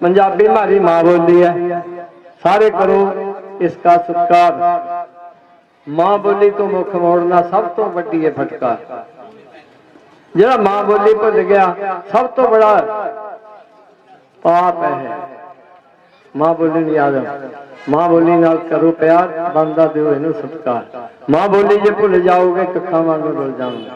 ਪੰਜਾਬੀ ਮਾਰੀ ਮਾਂ ਬੋਲੀ ਹੈ। ਸਾਰੇ ਕਰੋ ਇਸ ਦਾ ਸਤਕਾਰ। ਮਾਂ ਬੋਲੀ ਤੋਂ ਮੁੱਖ ਮੋੜਨਾ ਸਭ ਤੋਂ ਵੱਡੀ ਹੈ ਫਟਕਾਰ। ਜਿਹੜਾ ਮਾਂ ਬੋਲੀ ਭੁੱਲ ਗਿਆ, ਸਭ ਤੋਂ ਬੜਾ ਪਾਪ ਹੈ। ਮਾਂ ਬੋਲੀ ਨੂੰ ਯਾਦ ਮਾਂ ਬੋਲੀ ਨਾਲ ਕਰੋ ਪਿਆਰ ਬੰਦਾ ਦਿਓ ਇਹਨੂੰ ਸਤਕਾਰ। ਮਾਂ ਬੋਲੀ ਜੇ ਭੁੱਲ ਜਾਓਗੇ, ਕੱਖਾਂ ਵਾਂਗੂ ਰੁੱਲ ਜਾਓਗੇ।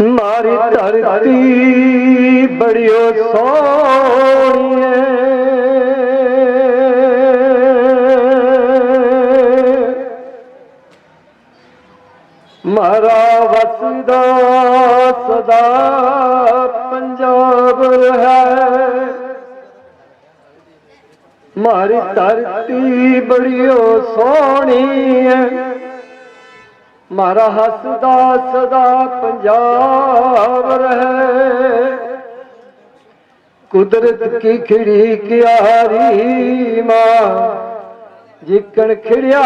ਮਾਰੀ ਧਰਤੀ ਬੜਿਓ ਸੋਹਣੀਏ ਮਾਰਾ ਵਸਦਾ ਸਦਾ ਪੰਜਾਬ ਹੈ। ਮਾਰੀ ਧਰਤੀ ਬੜੀਓ ਸੋਹਣੀ ਹੈ ਮਾਰਾ ਹੱਸਦਾ ਸਦਾ ਪੰਜਾਬ ਰਹੇ। ਕੁਦਰਤ ਕੀ ਖਿੜੀ ਕਿਆਰੀ ਮਾਂ, ਜਿਕਣ ਖਿੜਿਆ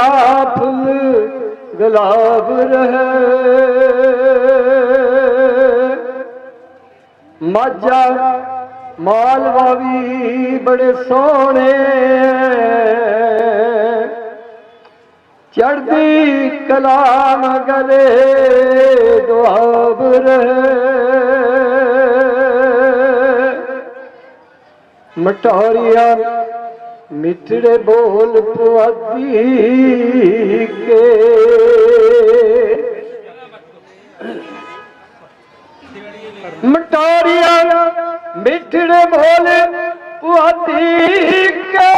ਫੁੱਲ ਗੁਲਾਬ ਰਹੇ। ਮਾਝਾ ਮਾਲਵਾ ਵੀ ਬੜੇ ਸੋਹਣੇ ਚੜਦੀ ਕਲਾਮ ਗਲੇ ਦੁਆਬ ਰਹੇ ਮਟੋਰੀਆ ਮਿੱਠੜੇ ਬੋਲ ਪੁਆਦੀ ਕੇ। ਮਟੋਰੀਆ ਮਿੱਠੜੇ ਬੋਲ ਪੁਆਦੀ ਕੇ।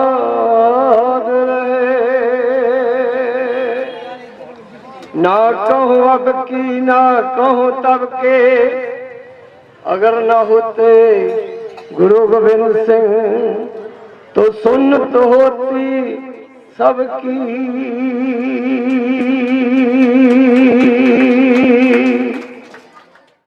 ना कहो अब की ना कहो तब के अगर न होते गुरु गोविंद सिंह तो सुन तो होती सबकी